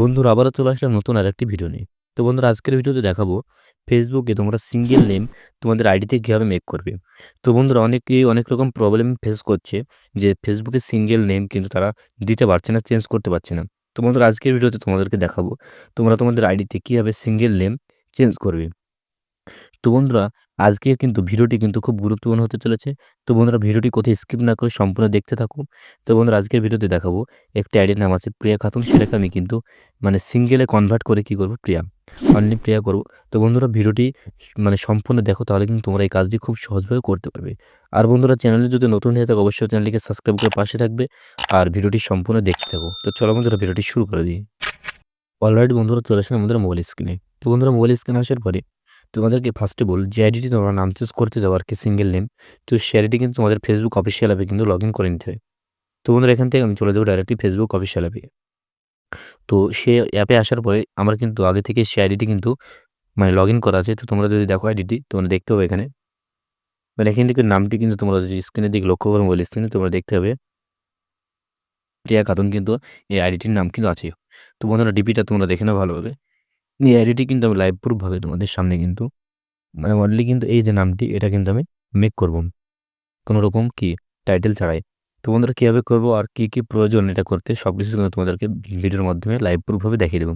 বন্ধুরা, আবারও চলে আসলাম নতুন আরেকটি ভিডিও নিয়ে। তো বন্ধুরা, আজকের ভিডিওতে দেখাবো ফেসবুকে তোমরা সিঙ্গেল নেম তোমাদের আইডিতে কীভাবে মেক করবে। তো বন্ধুরা, অনেকেই অনেক রকম প্রবলেম ফেস করছে যে ফেসবুকে সিঙ্গেল নেম কিন্তু তারা দিতে পারছে না চেঞ্জ করতে পারছে না। তো বন্ধুরা, আজকের ভিডিওতে তোমাদেরকে দেখাবো তোমরা তোমাদের আইডিতে কীভাবে সিঙ্গেল নেম চেঞ্জ করবে। তো বন্ধুরা আজকে কিন্তু ভিডিওটি কিন্তু খুব গুরুত্বপূর্ণ হতে চলেছে। তো বন্ধুরা, ভিডিওটি কোথায় স্কিপ না করে সম্পূর্ণ দেখতে থাকুন। তো বন্ধুরা, আজকের ভিডিওতে দেখাবো একটা আইডির নাম আছে প্রিয়া খাতুন। সেটাকে আমি কিন্তু মানে সিঙ্গেলে কনভার্ট করে কি করব? প্রিয়া অনলি প্রিয়া করব। তো বন্ধুরা, ভিডিওটি মানে সম্পূর্ণ দেখো, তাহলে কিন্তু তোমরা এই কাজটি খুব সহজভাবে করতে পারবে। আর বন্ধুরা চ্যানেলে যদি নতুন হয়ে থাকে, অবশ্যই চ্যানেলটিকে সাবস্ক্রাইব করে পাশে থাকবে আর ভিডিওটি সম্পূর্ণ দেখতে থাকো। তো চলো বন্ধুরা, ভিডিওটি শুরু করে দিই। অলরেডি বন্ধুরা, চলে আসেন আমাদের মোবাইল স্ক্রিনে তো বন্ধুরা মোবাইল স্ক্রিনে আসার পরে তোমাদেরকে ফার্স্টে বল, যে আইডিটি তোমরা নাম চুজ করতে যাও আর কি সিঙ্গেল নেম তো সে আইডিটি কিন্তু তোমাদের ফেসবুক অফিসিয়াল অ্যাপে কিন্তু লগ ইন করে নিতে হবে তো বন্ধুরা, এখান থেকে আমি চলে যাব ডাইরেক্টলি ফেসবুক অফিসিয়াল অ্যাপে তো সে অ্যাপে আসার পরে আমার কিন্তু আগে থেকে সে আইডিটি কিন্তু মানে লগ ইন করা আছে। তো তোমরা যদি দেখো আইডিটি তোমরা দেখতে হবে এখানে। মানে এখান থেকে নামটি কিন্তু তোমরা যদি স্ক্রিনের দিকে লক্ষ্য করো মোবাইল স্ক্রিনে তোমরা দেখতে হবে টিয়া খাতুন কিন্তু এই আইডিটির নাম কিন্তু আছে। তো বন্ধুরা ডিপিটা তোমরা দেখে নাও ভালোভাবে। এই আইডিটি কিন্তু আমি লাইভ প্রুফভাবে তোমাদের সামনে কিন্তু। মানে অনলি কিন্তু এই যে নামটি, এটা কিন্তু আমি মেক করব। কোনো রকম কি টাইটেল ছাড়াই। তো বন্ধুরা, কীভাবে করব আর কী কী প্রয়োজন এটা করতে সব কিছু কিন্তু তোমাদেরকে ভিডিওর মাধ্যমে লাইভ প্রুফভাবে দেখিয়ে দেবো।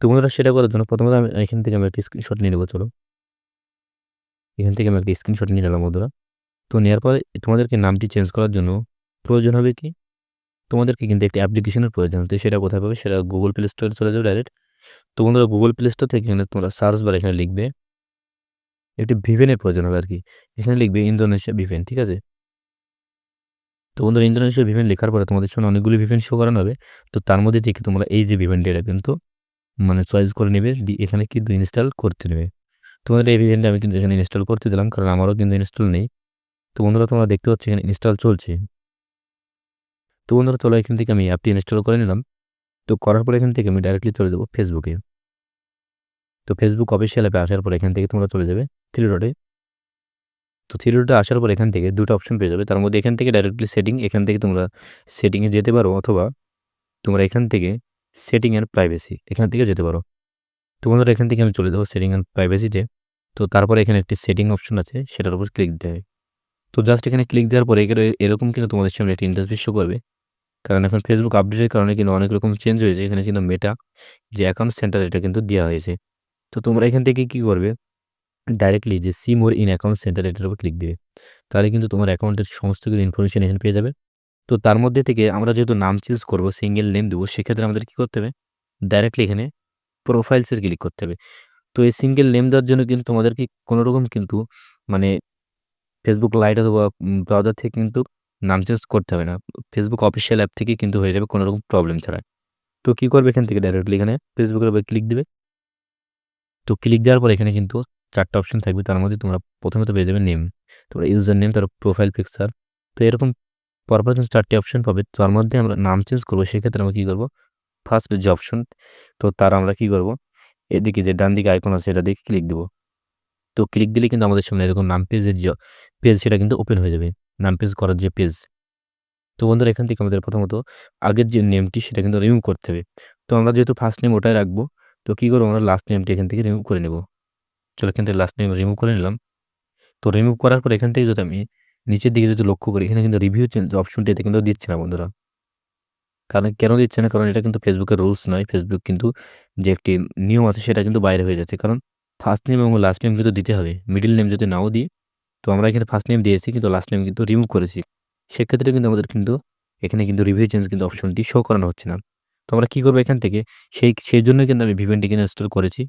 তো বন্ধুরা, সেটা করার জন্য প্রথমত আমি এখান থেকে আমি একটা স্ক্রিনশট নিয়ে নেব, চলো। এখান থেকে আমি একটা স্ক্রিনশট নিয়ে নিলাম বন্ধুরা। তো নেওয়ার পরে তোমাদেরকে নামটি চেঞ্জ করার জন্য প্রয়োজন হবে কি? তোমাদেরকে কিন্তু একটি অ্যাপ্লিকেশনের প্রয়োজন। তো সেটা কোথায় পাবে? সেটা গুগল প্লে স্টোরে চলে যাবে ডাইরেক্ট তো বন্ধুরা গুগল প্লে স্টোর থেকে এখানে তোমরা সার্চ বার এখানে লিখবে। একটি ভিভেনের প্রয়োজন হবে আর কি। এখানে লিখবে ইন্দোনেশিয়া ভিভেন ঠিক আছে? তো বন্ধুরা ইন্দোনেশিয়া ভিভেন লেখার পরে তোমাদের সামনে অনেকগুলি ভিভেন শো করানো হবে। তো তার মধ্যে থেকে তোমরা এই যে ভিভেনটা এটা কিন্তু মানে চয়েস করে নেবে এখানে কিন্তু ইনস্টল করতে নেবে। তোমাদের এই ভিভেনটা আমি কিন্তু এখানে ইনস্টল করতে দিলাম, কারণ আমারও কিন্তু ইনস্টল নেই। তো বন্ধুরা, তোমরা দেখতে পাচ্ছ এখানে ইনস্টল চলছে। তো বন্ধুরা, চলো এখান থেকে আমি অ্যাপটি ইনস্টল করে নিলাম। তো করার পর এখান থেকে আমি ডাইরেক্টলি চলে যাব ফেসবুকে তো ফেসবুক অফিসিয়াল অ্যাপে আসার পর এখান থেকে তোমরা চলে যাবে থ্রি ডটে তো থ্রি ডটে আসার পর এখান থেকে দুটো অপশন পেয়ে যাবে। তার মধ্যে এখান থেকে ডাইরেক্টলি সেটিং এখান থেকে তোমরা সেটিংয়ে যেতে পারো অথবা তোমরা এখান থেকে সেটিং অ্যান্ড প্রাইভেসি এখান থেকে যেতে পারো। তো বন্ধুরা, এখান থেকে আমি চলে যাব সেটিং অ্যান্ড প্রাইভেসিতে তো। তারপরে এখানে একটি সেটিং অপশন আছে, সেটার উপর ক্লিক দিতে হয় তো জাস্ট এখানে ক্লিক দেওয়ার পরে এরকম কিন্তু তোমাদের সামনে একটি ইন্টারভিউ শো করবে। কারণ এখন ফেসবুক আপডেটের কারণে কিন্তু অনেক রকম চেঞ্জ হয়েছে। এখানে কিন্তু মেটা যে অ্যাকাউন্ট সেন্টার এটা কিন্তু দেওয়া হয়েছে। তো তোমরা এখান থেকে কি করবে? ডাইরেক্টলি যে see more in account center এটার উপর ক্লিক দেবে। তাহলে কিন্তু তোমার অ্যাকাউন্টের সমস্ত কিছু ইনফরমেশন এখানে পেয়ে যাবে। তো তার মধ্যে থেকে আমরা যেহেতু নাম চুজ করব সিঙ্গেল নেম দেবো, সেক্ষেত্রে আমাদের কী করতে হবে? ডাইরেক্টলি এখানে প্রোফাইলসের ক্লিক করতে হবে। তো এই সিঙ্গেল নেম দেওয়ার জন্য কিন্তু তোমাদেরকে কোনো রকম কিন্তু মানে ফেসবুক লাইট অথবা ব্রাউজার থেকে কিন্তু নাম চেঞ্জ করতে হবে না। ফেসবুক অফিসিয়াল অ্যাপ থেকে কিন্তু হয়ে যাবে কোনো রকম প্রবলেম ছাড়া। তো কী করবে এখান থেকে ডাইরেক্টলি এখানে ফেসবুকের উপরে ক্লিক দেবে। তো ক্লিক দেওয়ার পর এখানে কিন্তু চারটা অপশন থাকবে। তার মধ্যে তোমরা প্রথমে তো পেয়ে যাবে নেম তোমরা ইউজার নেম তার প্রোফাইল পিকচার তো এরকম পরপর কিন্তু চারটি অপশন পাবে। তার মধ্যে আমরা নাম চেঞ্জ করব, সেক্ষেত্রে আমরা কী করব? ফার্স্ট যে অপশন তো তার আমরা কী করব? এদিকে যে ডান দিকে আইকন আছে, এটা দিকে ক্লিক দেবো। তো ক্লিক দিলে কিন্তু আমাদের সামনে এরকম নাম পেজের যে পেজ সেটা কিন্তু ওপেন হয়ে যাবে। নাম পেজ করার যে পেজ তো বন্ধুরা, এখান থেকে আমাদের প্রথমত আগের যে নেমটি সেটা কিন্তু রিমুভ করতে হবে। তো আমরা যেহেতু ফার্স্ট নেম ওটাই রাখব, তো কী করব আমরা লাস্ট নেমটি এখান থেকে রিমুভ করে নেব। চলো এখান থেকে লাস্ট নেম রিমুভ করে নিলাম। তো রিমুভ করার পর এখান থেকে যদি আমি নিচের দিকে যদি লক্ষ্য করি, এখানে কিন্তু রিভিউ চেঞ্জ অপশনটি এতে কিন্তু দিচ্ছে না বন্ধুরা। কারণ কেন দিচ্ছে না? কারণ এটা কিন্তু ফেসবুকের রুলস নয়। ফেসবুক কিন্তু যে একটি নিয়ম আছে সেটা কিন্তু বাইরে হয়ে যাচ্ছে। কারণ ফার্স্ট নেম এবং লাস্ট নেম কিন্তু দিতে হবে। মিডিল নেম যদি নাও দিই, তো আমরা এখানে ফার্স্ট নেম দিয়েছি, কিন্তু লাস্ট নেম কিন্তু রিমুভ করেছি। সেক্ষেত্রে কিন্তু আমাদের কিন্তু এখানে কিন্তু রিভিউ চেঞ্জ কিন্তু অপশনটি শো করানো হচ্ছে না। তো আমরা কী করব এখান থেকে? সেই সেই জন্য কিন্তু আমি ভিভেনটিকে ইনস্টল করেছি।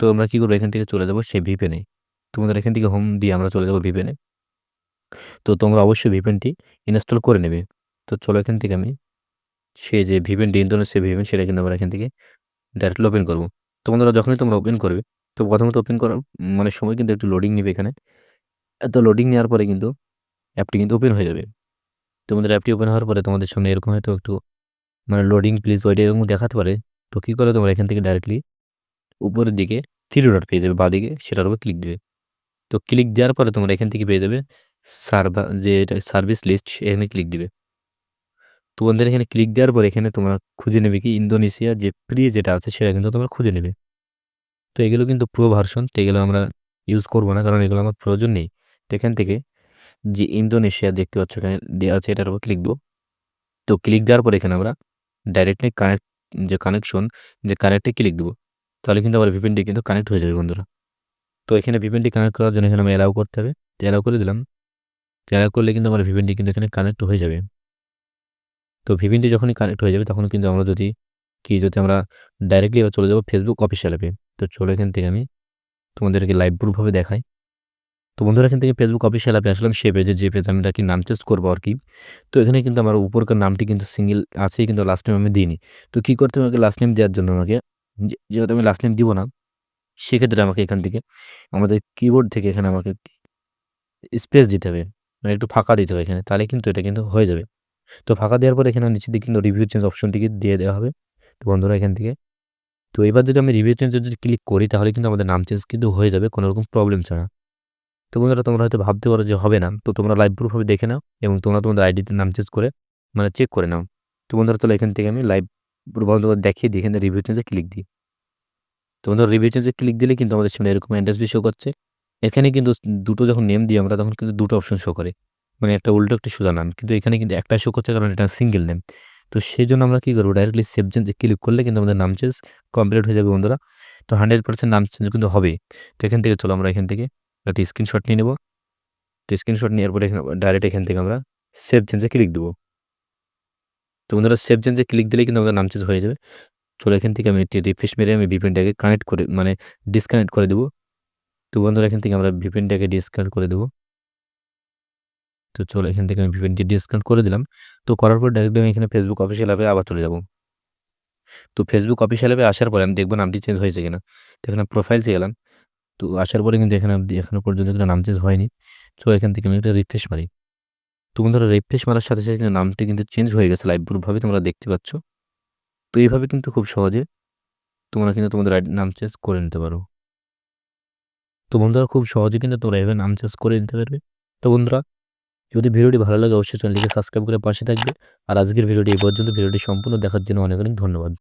তো আমরা কী করব? এখান থেকে চলে যাব সেই ভিপেনে তোমাদের এখান থেকে হোম দিয়ে আমরা চলে যাব ভিপেনে তো তোমরা অবশ্যই ভিপেনটি ইনস্টল করে নেবে। তো চলো এখান থেকে আমি সে যে ভিভেনটি সে ভিভেন সেটা কিন্তু আমরা এখান থেকে ডাইরেক্টলি ওপেন করব। তোমাদের যখনই তোমরা ওপেন করবে তো প্রথমত ওপেন করার মানে সময় কিন্তু একটু লোডিং নেবে এখানে। এত লোডিং নেওয়ার পরে কিন্তু অ্যাপটি কিন্তু ওপেন হয়ে যাবে। তোমাদের অ্যাপটি ওপেন হওয়ার পরে তোমাদের সামনে এরকম হয়তো একটু মানে লোডিং প্লিজ ওয়েট এরকম দেখাতে পারে। তো কী করে তোমরা এখান থেকে ডাইরেক্টলি উপরের দিকে থ্রি ডট পেয়ে যাবে, বাদিকে সেটার উপর ক্লিক দেবে। তো ক্লিক দেওয়ার পরে তোমরা এখান থেকে পেয়ে যাবে সার্ভার যে এটা সার্ভিস লিস্ট এখানে ক্লিক দিবে। তোমাদের এখানে ক্লিক দেওয়ার পর এখানে তোমরা খুঁজে নেবে কি ইন্দোনেশিয়া যে ফ্রি যেটা আছে সেটা কিন্তু তোমরা খুঁজে নেবে। তো এগুলো কিন্তু প্রো ভার্সন তো এগুলো আমরা ইউজ করব না, কারণ এগুলো আমার প্রয়োজন নেই। তো এখান থেকে যে ইন্দোনেশিয়া দেখতে পাচ্ছ, এখানে দেওয়া আছে, এটার উপর ক্লিক দেবো। তো ক্লিক দেওয়ার পর এখানে আমরা ডাইরেক্টলি কানেক্ট যে কানেকশন যে কানেক্টে ক্লিক দেবো। তাহলে কিন্তু আমার ভিপিএনটি কিন্তু কানেক্ট হয়ে যাবে, বন্ধুরা। তো এখানে ভিপিএনটি কানেক্ট করার জন্য এখানে আমি অ্যালাউ করতে হবে। তো অ্যালাউ করে দিলাম। অ্যালাউ করলে কিন্তু আমার ভিপিএনটি কিন্তু এখানে কানেক্ট হয়ে যাবে। তো ভিপিএনটি যখনই কানেক্ট হয়ে যাবে, তখন কিন্তু আমরা যদি, কি, যদি আমরা ডাইরেক্টলি চলে যাব ফেসবুক অফিসিয়াল অ্যাপে তো চলো এখান থেকে আমি তোমাদেরকে লাইভ প্রুফভাবে দেখাই। তো বন্ধুরা এখান থেকে ফেসবুক অফিসিয়াল অ্যাপে আসলাম সে পেজে যে পেজ আমি কি নাম চেঞ্জ করব আর কি। তো এখানে কিন্তু আমার উপরকার নামটি কিন্তু সিঙ্গেল আছেই, কিন্তু লাস্ট নেম আমি দিইনি। তো কী করতে আমাকে লাস্ট নেম দেওয়ার জন্য আমাকে যেহেতু আমি লাস্ট নেম দিব না, সেক্ষেত্রে আমাকে এখান থেকে আমাদের কিবোর্ড থেকে এখানে আমাকে স্পেস দিতে হবে। মানে একটু ফাঁকা দিতে হবে এখানে, তাহলে কিন্তু এটা কিন্তু হয়ে যাবে। তো ফাঁকা দেওয়ার পর এখানে নিচে দিকে কিন্তু রিভিউ চেঞ্জ অপশনটিকে দিয়ে দেওয়া হবে। তো বন্ধুরা এখান থেকে তো এবার যদি আমি রিভিউ চেঞ্জ যদি ক্লিক করি, তাহলে কিন্তু আমাদের নাম চেঞ্জ কিন্তু হয়ে যাবে, কোনো রকম প্রবলেম ছাড়া। তো বন্ধুরা, তোমরা হয়তো ভাবতে পারো যে হবে না। তো তোমরা লাইভ প্রুফভাবে দেখে নাও এবং তোমরা তোমাদের আইডিতে নাম চেঞ্জ করে মানে চেক করে নাও। তো বন্ধুরা, তাহলে এখান থেকে আমি লাইভ তোমাদের দেখিয়ে দিই, এখানে রিভিউ চেঞ্জে ক্লিক দিই। তো বন্ধুরা রিভিউ চেঞ্জে ক্লিক দিলে কিন্তু আমাদের সামনে এরকম অ্যাড্রেস শো করছে। এখানে কিন্তু দুটো যখন নেম দিই আমরা, তখন কিন্তু দুটো অপশন শো করে। মানে একটা উল্টো, একটা সোজা নাম। কিন্তু এখানে কিন্তু একটা শো করছে, কারণ এটা সিঙ্গেল নেম তো সেই জন্য আমরা কী করব? ডাইরেক্টলি সেভ চেঞ্জে ক্লিক করলে কিন্তু আমাদের নাম চেঞ্জ কমপ্লিট হয়ে যাবে বন্ধুরা। তো হান্ড্রেড পার্সেন্ট নাম চেঞ্জ কিন্তু হবে। তো এখান থেকে চলো আমরা এখান থেকে একটা স্ক্রিনশট নিয়ে নেব। তো স্ক্রিনশট নেওয়ার পরে ডাইরেক্ট এখান থেকে আমরা সেভ চেঞ্জে ক্লিক দেবো। তো বন্ধুরা সেভ চেঞ্জে ক্লিক দিলে কিন্তু আমাদের নাম চেঞ্জ হয়ে যাবে। চলো এখান থেকে আমি রিফ্রেশ মেরে আমি ভিপিএনটাকে কানেক্ট করে মানে ডিসকানেক্ট করে দেবো। তো বন্ধুরা এখান থেকে আমরা ভিপিএনটাকে ডিসকানেক্ট করে দেবো। তো চলো এখান থেকে আমি ভিপিএনটি ডিসকানেক্ট করে দিলাম। তো করার পর ডাইরেক্টলি আমি এখানে ফেসবুক অফিসিয়াল অ্যাপে আবার চলে যাব। তো ফেসবুক অফিসিয়াল অ্যাপে আসার পরে আমি দেখব নামটি চেঞ্জ হয়েছে কিনা। তো এখানে প্রোফাইলসে গেলাম। তো আসার পরে কিন্তু এখানে এখনও পর্যন্ত কিন্তু নাম চেঞ্জ হয়নি। সো এখান থেকে আমি একটা রিফ্রেশ মারি। তো বন্ধুরা রিফ্রেশ মারার সাথে সাথে নামটি কিন্তু চেঞ্জ হয়ে গেছে লাইভ প্রুফভাবে তোমরা দেখতে পাচ্ছ। তো এইভাবে কিন্তু খুব সহজে তোমরা কিন্তু তোমাদের নাম চেঞ্জ করে নিতে পারো। তো বন্ধুরা খুব সহজে কিন্তু তোমরা এভাবে নাম চেঞ্জ করে নিতে পারবে। তো বন্ধুরা যদি ভিডিওটি ভালো লাগে, অবশ্যই চ্যানেলটিকে সাবস্ক্রাইব করে পাশে থাকবে। আর আজকের ভিডিওটি এই পর্যন্ত। ভিডিওটি সম্পূর্ণ দেখার জন্য অনেক অনেক ধন্যবাদ।